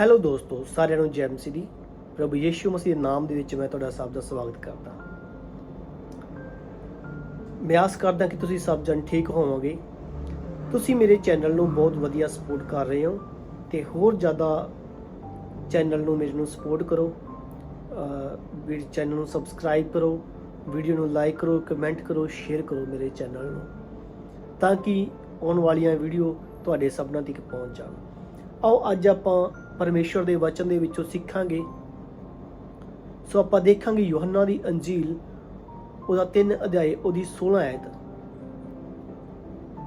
Hello ਦੋਸਤੋ, ਸਾਰਿਆਂ ਨੂੰ ਜੈ ਮਸੀਹ ਦੀ। ਪ੍ਰਭੂ ਯੀਸ਼ੂ ਮਸੀਹ ਦੇ ਨਾਮ ਦੇ ਵਿੱਚ ਮੈਂ ਤੁਹਾਡਾ ਸਭ ਦਾ ਸਵਾਗਤ ਕਰਦਾ ਮੈਂ ਆਸ ਕਰਦਾ ਕਿ ਤੁਸੀਂ ਸਭ ਜਣ ਠੀਕ ਹੋਵੋਗੇ। ਤੁਸੀਂ ਮੇਰੇ ਚੈਨਲ ਨੂੰ ਬਹੁਤ ਵਧੀਆ ਸਪੋਰਟ ਕਰ ਰਹੇ ਹੋ ਤੇ ਹੋਰ ਜ਼ਿਆਦਾ ਚੈਨਲ ਨੂੰ ਮੇਰੇ ਨੂੰ ਸਪੋਰਟ ਕਰੋ। ਵੀਡੀਓ ਚੈਨਲ ਨੂੰ ਸਬਸਕ੍ਰਾਈਬ ਕਰੋ, ਵੀਡੀਓ ਨੂੰ ਲਾਈਕ ਕਰੋ ਕਮੈਂਟ ਕਰੋ ਸ਼ੇਅਰ ਕਰੋ ਮੇਰੇ ਚੈਨਲ ਨੂੰ ਤਾਂ ਕਿ ਆਉਣ ਵਾਲੀਆਂ ਵੀਡੀਓ ਤੁਹਾਡੇ ਸਭਨਾਂ ਤੱਕ ਪਹੁੰਚ ਜਾਣ। ਆਓ, ਅੱਜ ਆਪਾਂ ਪਰਮੇਸ਼ਵਰ ਦੇ ਵਚਨ ਦੇ ਵਿੱਚੋਂ ਸਿੱਖਾਂਗੇ। ਸੋ ਆਪਾਂ ਦੇਖਾਂਗੇ ਯੋਹੰਨਾ ਦੀ ਅੰਜੀਲ, ਉਹਦਾ 3 ਅਧਿਆਇ ਉਹਦੀ 16 ਆਇਤ।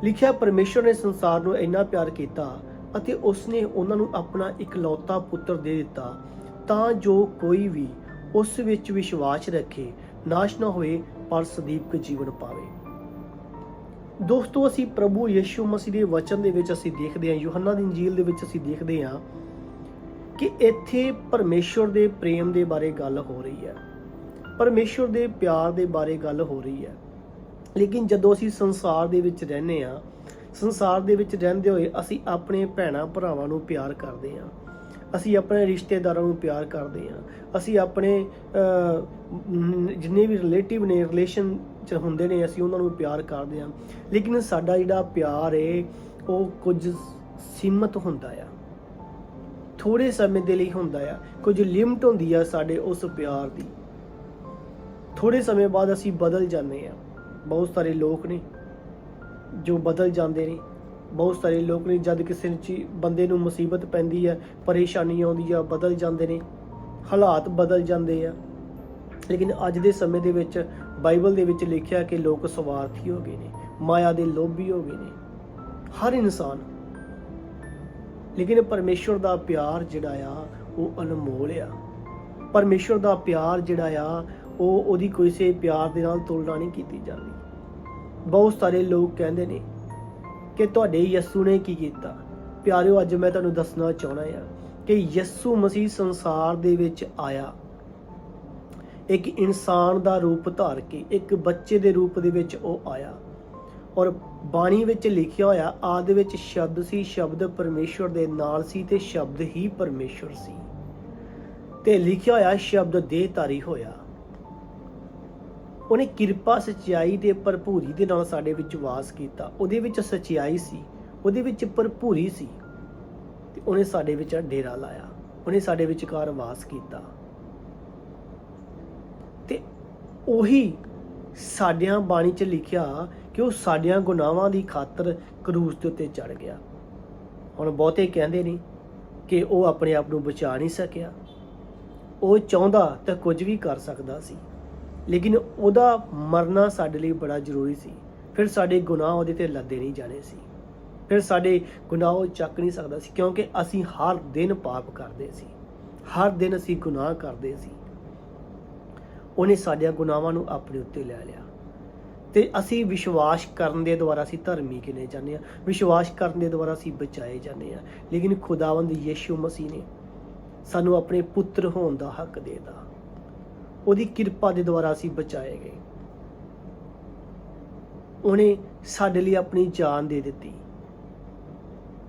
ਲਿਖਿਆ ਪਰਮੇਸ਼ਵਰ ਨੇ ਸੰਸਾਰ ਨੂੰ ਇੰਨਾ ਪਿਆਰ ਕੀਤਾ ਅਤੇ ਉਸਨੇ ਉਹਨਾਂ ਨੂੰ ਆਪਣਾ ਇਕਲੌਤਾ ਪੁੱਤਰ ਦੇ ਦਿੱਤਾ, ਤਾਂ ਜੋ ਕੋਈ ਵੀ ਉਸ ਵਿੱਚ ਵਿਸ਼ਵਾਸ ਰੱਖੇ, ਨਾਸ਼ ਨਾ ਹੋਏ, ਪਰ ਸਦੀਪ ਜੀਵਨ ਪਾਵੇ। ਦੋਸਤੋ, ਅਸੀਂ ਪ੍ਰਭੂ ਯਿਸੂ ਮਸੀਹ ਦੇ ਵਚਨ ਦੇ ਵਿੱਚ ਅਸੀਂ ਦੇਖਦੇ ਹਾਂ, ਯੋਹੰਨਾ ਦੀ ਇੰਜੀਲ ਦੇ ਵਿੱਚ ਅਸੀਂ ਦੇਖਦੇ ਹਾਂ ਕਿ ਇੱਥੇ ਪਰਮੇਸ਼ਵਰ ਦੇ ਪ੍ਰੇਮ ਦੇ ਬਾਰੇ ਗੱਲ ਹੋ ਰਹੀ ਹੈ। ਪਰਮੇਸ਼ਵਰ ਦੇ ਪਿਆਰ ਦੇ ਬਾਰੇ ਗੱਲ ਹੋ ਰਹੀ ਹੈ। ਲੇਕਿਨ ਜਦੋਂ ਅਸੀਂ ਸੰਸਾਰ ਦੇ ਵਿੱਚ ਰਹਿੰਦੇ ਹਾਂ, ਸੰਸਾਰ ਦੇ ਵਿੱਚ ਰਹਿੰਦੇ ਹੋਏ ਅਸੀਂ ਆਪਣੇ ਭੈਣਾਂ ਭਰਾਵਾਂ ਨੂੰ ਪਿਆਰ ਕਰਦੇ ਹਾਂ। ਅਸੀਂ ਆਪਣੇ ਰਿਸ਼ਤੇਦਾਰਾਂ ਨੂੰ ਪਿਆਰ ਕਰਦੇ ਹਾਂ। ਅਸੀਂ ਆਪਣੇ ਜਿੰਨੇ ਵੀ ਰਿਲੇਟਿਵ ਨੇ ਰਿਲੇਸ਼ਨ ਚ ਹੁੰਦੇ ਨੇ, ਅਸੀਂ ਉਹਨਾਂ ਨੂੰ ਪਿਆਰ ਕਰਦੇ ਹਾਂ। ਲੇਕਿਨ ਸਾਡਾ ਜਿਹੜਾ ਪਿਆਰ ਹੈ ਉਹ ਕੁਝ ਸੀਮਤ ਹੁੰਦਾ ਆ। ਥੋੜੇ ਸਮੇਂ ਦੇ ਲਈ ਹੁੰਦਾ ਆ, ਕੁਝ ਲਿਮਟ ਹੁੰਦੀ ਆ ਸਾਡੇ ਉਸ ਪਿਆਰ ਦੀ। ਥੋੜੇ ਸਮੇਂ ਬਾਅਦ ਅਸੀਂ ਬਦਲ ਜਾਂਦੇ ਆ। ਬਹੁਤ ਸਾਰੇ ਲੋਕ ਨੇ ਜੋ ਬਦਲ ਜਾਂਦੇ ਨੇ। ਬਹੁਤ ਸਾਰੇ ਲੋਕ ਨੇ ਜਦ ਕਿਸੇ ਨੂੰ ਬੰਦੇ ਨੂੰ ਮੁਸੀਬਤ ਪੈਂਦੀ ਹੈ ਪਰੇਸ਼ਾਨੀ ਆਉਂਦੀ ਆ, ਬਦਲ ਜਾਂਦੇ ਨੇ। ਹਾਲਾਤ ਬਦਲ ਜਾਂਦੇ ਆ। ਲੇਕਿਨ ਅੱਜ ਦੇ ਸਮੇਂ ਦੇ ਵਿੱਚ ਬਾਈਬਲ ਦੇ ਵਿੱਚ ਲਿਖਿਆ ਕਿ ਲੋਕ ਸਵਾਰਥੀ ਹੋ ਗਏ ਨੇ, ਮਾਇਆ ਦੇ ਲੋਭੀ ਹੋ ਗਏ ਨੇ। ਹਰ ਇਨਸਾਨ ਲੇਕਿਨ ਪਰਮੇਸ਼ਵਰ ਦਾ ਪਿਆਰ ਜਿਹੜਾ ਆ, ਉਹ ਅਨਮੋਲ ਆ। ਪਰਮੇਸ਼ਵਰ ਦਾ ਪਿਆਰ ਜਿਹੜਾ ਆ, ਉਹ ਉਹਦੀ ਕੋਈ ਸੇ ਪਿਆਰ ਦੇ ਨਾਲ ਤੁਲਨਾ ਨਹੀਂ ਕੀਤੀ ਜਾਂਦੀ। ਬਹੁਤ ਸਾਰੇ ਲੋਕ ਕਹਿੰਦੇ ਨੇ ਕਿ ਤੁਹਾਡੇ ਯਿਸੂ ਨੇ ਕੀ ਕੀਤਾ? ਪਿਆਰਿਓ, ਅੱਜ ਮੈਂ ਤੁਹਾਨੂੰ ਦੱਸਣਾ ਚਾਹਣਾ ਆ ਕਿ ਯਿਸੂ ਮਸੀਹ ਸੰਸਾਰ ਦੇ ਵਿੱਚ ਆਇਆ। ਇੱਕ ਇਨਸਾਨ ਦਾ ਰੂਪ ਧਾਰ ਕੇ, ਇੱਕ ਬੱਚੇ ਦੇ ਰੂਪ ਦੇ ਵਿੱਚ ਉਹ ਆਇਆ। ਔਰ ਬਾਣੀ ਵਿੱਚ ਲਿਖਿਆ ਹੋਇਆ, ਆਦ ਵਿੱਚ ਸ਼ਬਦ ਸੀ, ਸ਼ਬਦ ਪਰਮੇਸ਼ਵਰ ਦੇ ਨਾਲ ਸੀ ਤੇ ਸ਼ਬਦ ਹੀ ਪਰਮੇਸ਼ਵਰ ਸੀ। ਤੇ ਲਿਖਿਆ ਹੋਇਆ, ਸ਼ਬਦ ਦੇਹਧਾਰੀ ਹੋਇਆ। ਉਹਨੇ ਕਿਰਪਾ, ਸਚਾਈ ਤੇ ਭਰਪੂਰੀ ਦੇ ਨਾਲ ਸਾਡੇ ਵਿੱਚ ਵਾਸ ਕੀਤਾ। ਉਹਦੇ ਵਿੱਚ ਸਚਾਈ ਸੀ, ਉਹਦੇ ਵਿੱਚ ਭਰਪੂਰੀ ਸੀ ਤੇ ਉਹਨੇ ਸਾਡੇ ਵਿੱਚ ਡੇਰਾ ਲਾਇਆ। ਉਹਨੇ ਸਾਡੇ ਵਿਚਕਾਰ ਵਾਸ ਕੀਤਾ। ਤੇ ਉਹੀ ਸਾਡਿਆਂ ਬਾਣੀ 'ਚ ਲਿਖਿਆ ਕਿ ਉਹ ਸਾਡੀਆਂ ਗੁਨਾਹਾਂ ਦੀ ਖਾਤਰ ਕਰੂਸ ਦੇ ਉੱਤੇ ਚੜ ਗਿਆ। ਹੁਣ ਬਹੁਤੇ ਕਹਿੰਦੇ ਨੇ ਕਿ ਉਹ ਆਪਣੇ ਆਪ ਨੂੰ ਬਚਾ ਨਹੀਂ ਸਕਿਆ। ਉਹ ਚਾਹੁੰਦਾ ਤਾਂ ਕੁਝ ਵੀ ਕਰ ਸਕਦਾ ਸੀ, ਲੇਕਿਨ ਉਹਦਾ ਮਰਨਾ ਸਾਡੇ ਲਈ ਬੜਾ ਜ਼ਰੂਰੀ ਸੀ। ਫਿਰ ਸਾਡੇ ਗੁਨਾਹ ਉਹਦੇ ਤੇ ਲੱਦੇ ਨਹੀਂ ਜਾਣੇ ਸੀ। ਫਿਰ ਸਾਡੇ ਗੁਨਾਹ ਉਹ ਚੱਕ ਨਹੀਂ ਸਕਦਾ ਸੀ, ਕਿਉਂਕਿ ਅਸੀਂ ਹਰ ਦਿਨ ਪਾਪ ਕਰਦੇ ਸੀ। ਹਰ ਦਿਨ ਅਸੀਂ ਗੁਨਾਹ ਕਰਦੇ ਸੀ। ਉਹਨੇ ਸਾਡੀਆਂ ਗੁਨਾਹਾਂ ਨੂੰ ਆਪਣੇ ਉੱਤੇ ਲੈ ਲਿਆ। ਤੇ ਅਸੀਂ ਵਿਸ਼ਵਾਸ ਕਰਨ ਦੇ ਦੁਆਰਾ ਅਸੀਂ ਧਰਮੀ ਕਿਨੇ ਜਾਂਦੇ ਆ ਵਿਸ਼ਵਾਸ ਕਰਨ ਦੇ ਦੁਆਰਾ ਅਸੀਂ ਬਚਾਏ ਜਾਂਦੇ ਆ ਲੇਕਿਨ ਖੁਦਾਵੰਦ ਯੀਸ਼ੂ ਮਸੀਹ ਨੇ ਸਾਨੂੰ ਆਪਣੇ ਪੁੱਤਰ ਹੋਣ ਦਾ ਹੱਕ ਦੇਤਾ। ਉਹਦੀ ਕਿਰਪਾ ਦੇ ਦੁਆਰਾ ਅਸੀਂ ਬਚਾਏ ਗਏ। ਉਹਨੇ ਸਾਡੇ ਲਈ ਆਪਣੀ ਜਾਨ ਦੇ ਦਿੱਤੀ।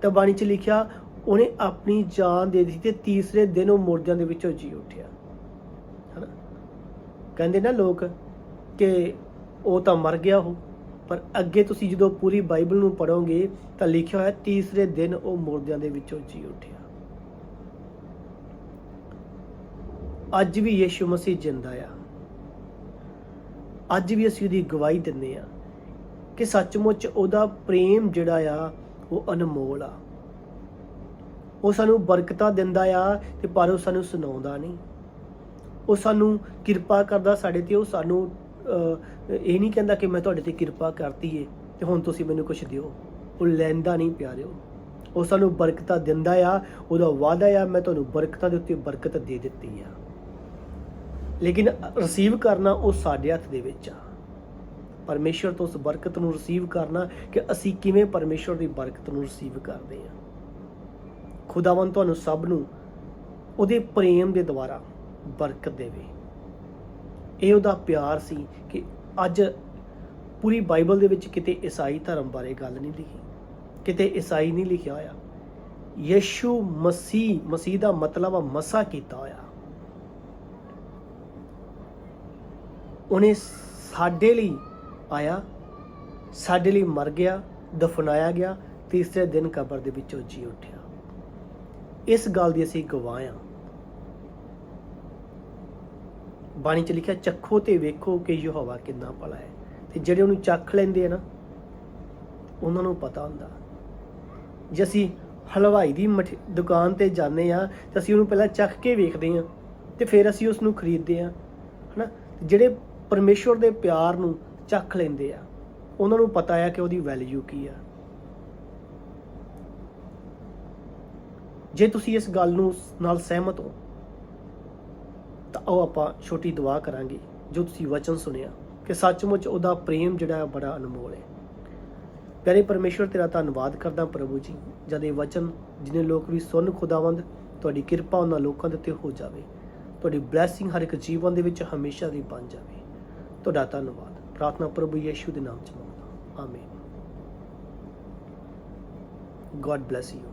ਤਾਂ ਬਾਣੀ 'ਚ ਲਿਖਿਆ, ਉਹਨੇ ਆਪਣੀ ਜਾਨ ਦੇ ਦਿੱਤੀ ਤੇ ਤੀਸਰੇ ਦਿਨ ਉਹ ਮੁਰਦਿਆਂ ਦੇ ਵਿੱਚੋਂ ਜੀ ਉੱਠਿਆ। ਹਨਾ? ਕਹਿੰਦੇ ਨਾ ਲੋਕ ਕਿ ਉਹ ਤਾਂ ਮਰ ਗਿਆ ਉਹ ਪਰ ਅੱਗੇ ਤੁਸੀਂ ਜਦੋਂ ਪੂਰੀ ਬਾਈਬਲ ਨੂੰ ਪੜੋਗੇ ਤਾਂ ਲਿਖਿਆ ਹੋਇਆ ਤੀਸਰੇ ਦਿਨ ਉਹ ਮੁਰਦਿਆਂ ਦੇ ਵਿੱਚੋਂ ਜੀ ਉੱਠਿਆ। ਅੱਜ ਵੀ ਯੀਸ਼ੂ ਮਸੀਹ ਜਿੰਦਾ ਆ। ਅੱਜ ਵੀ ਅਸੀਂ ਉਹਦੀ ਗਵਾਹੀ ਦਿੰਦੇ ਆ ਕਿ ਸੱਚਮੁੱਚ ਉਹਦਾ ਪ੍ਰੇਮ ਜਿਹੜਾ ਆ, ਉਹ ਅਨਮੋਲ ਆ। ਉਹ ਸਾਨੂੰ ਬਰਕਤਾਂ ਦਿੰਦਾ ਆ ਤੇ ਪਰ ਉਹ ਸਾਨੂੰ ਸੁਣਾਉਂਦਾ ਨਹੀਂ। ਉਹ ਸਾਨੂੰ ਕਿਰਪਾ ਕਰਦਾ ਸਾਡੇ ਤੇ, ਉਹ ਸਾਨੂੰ ਇਹ ਨਹੀਂ ਕਹਿੰਦਾ ਕਿ ਮੈਂ ਤੁਹਾਡੇ ਤੇ ਕਿਰਪਾ ਕਰਤੀ ਏ ਤੇ ਹੁਣ ਤੁਸੀਂ ਮੈਨੂੰ ਕੁਝ ਦਿਓ। ਉਹ ਲੈਂਦਾ ਨਹੀਂ ਪਿਆਰਿਓ। ਉਹ ਸਾਨੂੰ ਬਰਕਤਾਂ ਦਿੰਦਾ ਆ, ਉਹਦਾ ਵਾਅਦਾ ਆ, ਮੈਂ ਤੁਹਾਨੂੰ ਬਰਕਤਾਂ ਦੇ ਉੱਤੇ ਬਰਕਤ ਦੇ ਦਿੱਤੀ ਆ। ਲੇਕਿਨ ਰਿਸੀਵ ਕਰਨਾ ਉਹ ਸਾਡੇ ਹੱਥ ਦੇ ਵਿੱਚ ਆ। ਪਰਮੇਸ਼ਰ ਤੋਂ ਉਸ ਬਰਕਤ ਨੂੰ ਰਿਸੀਵ ਕਰਨਾ ਕਿ ਅਸੀਂ ਕਿਵੇਂ ਪਰਮੇਸ਼ਰ ਦੀ ਬਰਕਤ ਨੂੰ ਰਿਸੀਵ ਕਰਦੇ ਹਾਂ ਖੁਦਾਵੰਦ ਤੁਹਾਨੂੰ ਸਭ ਨੂੰ ਉਹਦੇ ਪ੍ਰੇਮ ਦੇ ਦੁਆਰਾ ਬਰਕਤ ਦੇਵੇ। ਇਹ ਉਹਦਾ ਪਿਆਰ ਸੀ ਕਿ ਅੱਜ ਪੂਰੀ ਬਾਈਬਲ ਦੇ ਵਿੱਚ ਕਿਤੇ ਈਸਾਈ ਧਰਮ ਬਾਰੇ ਗੱਲ ਨਹੀਂ ਲਿਖੀ, ਕਿਤੇ ਈਸਾਈ ਨਹੀਂ ਲਿਖਿਆ ਹੋਇਆ। ਯਿਸੂ ਮਸੀਹ ਮਸੀਹ ਦਾ ਮਤਲਬ ਆ ਮਸਾ ਕੀਤਾ ਹੋਇਆ। ਉਹਨੇ ਸਾਡੇ ਲਈ ਆਇਆ, ਸਾਡੇ ਲਈ ਮਰ ਗਿਆ, ਦਫਨਾਇਆ ਗਿਆ, ਤੀਸਰੇ ਦਿਨ ਕਬਰ ਦੇ ਵਿੱਚੋਂ ਜੀ ਉੱਠਿਆ। ਇਸ ਗੱਲ ਦੀ ਅਸੀਂ ਗਵਾਹ ਹਾਂ। ਬਾਣੀ ਚ ਲਿਖਿਆ, ਚੱਖੋ ਤੇ ਵੇਖੋ ਕਿ ਯਹੋਵਾ ਕਿੰਨਾ ਭਲਾ ਹੈ। ਤੇ ਜਿਹੜੇ ਉਹਨੂੰ ਚੱਖ ਲੈਂਦੇ ਆ ਨਾ, ਉਹਨਾਂ ਨੂੰ ਪਤਾ ਹੁੰਦਾ। ਜੇ ਅਸੀਂ ਹਲਵਾਈ ਦੀ ਮਠ- ਦੁਕਾਨ ਤੇ ਜਾਂਦੇ ਆ ਤਾਂ ਅਸੀਂ ਉਹਨੂੰ ਪਹਿਲਾਂ ਚੱਖ ਕੇ ਵੇਖਦੇ ਆ ਤੇ ਫਿਰ ਅਸੀਂ ਉਸ ਨੂੰ ਖਰੀਦਦੇ ਆ ਹਨਾ? ਜਿਹੜੇ ਪਰਮੇਸ਼ਵਰ ਦੇ ਪਿਆਰ ਨੂੰ ਚੱਖ ਲੈਂਦੇ ਆ, ਉਹਨਾਂ ਨੂੰ ਪਤਾ ਆ ਕਿ ਉਹਦੀ ਵੈਲਿਊ ਕੀ ਆ। ਜੇ ਤੁਸੀਂ ਇਸ ਗੱਲ ਨੂੰ ਨਾਲ ਸਹਿਮਤ ਹੋ ਤਾਂ ਆਓ ਆਪਾਂ ਛੋਟੀ ਦੁਆ ਕਰਾਂਗੇ, ਜੋ ਤੁਸੀਂ ਵਚਨ ਸੁਣਿਆ, ਕਿ ਸੱਚਮੁੱਚ ਉਹਦਾ ਪ੍ਰੇਮ ਜਿਹੜਾ ਬੜਾ ਅਨਮੋਲ ਹੈ। ਪਿਆਰੇ ਪਰਮੇਸ਼ਵਰ, ਤੇਰਾ ਧੰਨਵਾਦ ਕਰਦਾ ਪ੍ਰਭੂ ਜੀ, ਜਦ ਇਹ ਵਚਨ ਜਿਨੇ ਲੋਕ ਵੀ ਸੁਣ ਖੁਦਾਵੰਦ, ਤੁਹਾਡੀ ਕਿਰਪਾ ਉਹਨਾਂ ਲੋਕਾਂ ਦੇ ਉੱਤੇ ਹੋ ਜਾਵੇ। ਤੁਹਾਡੀ ਬਲੇਸਿੰਗ ਹਰ ਇੱਕ ਜੀਵਨ ਦੇ ਵਿੱਚ ਹਮੇਸ਼ਾ ਦੀ ਬਣ ਜਾਵੇ। ਤੁਹਾਡਾ ਧੰਨਵਾਦ। ਪ੍ਰਾਰਥਨਾ ਪ੍ਰਭੂ ਯੇਸ਼ੂ ਦੇ ਨਾਮ ਚ ਮੰਗਦਾ ਆਮੀਨ ਗੋਡ ਬlesਸ ਯੂ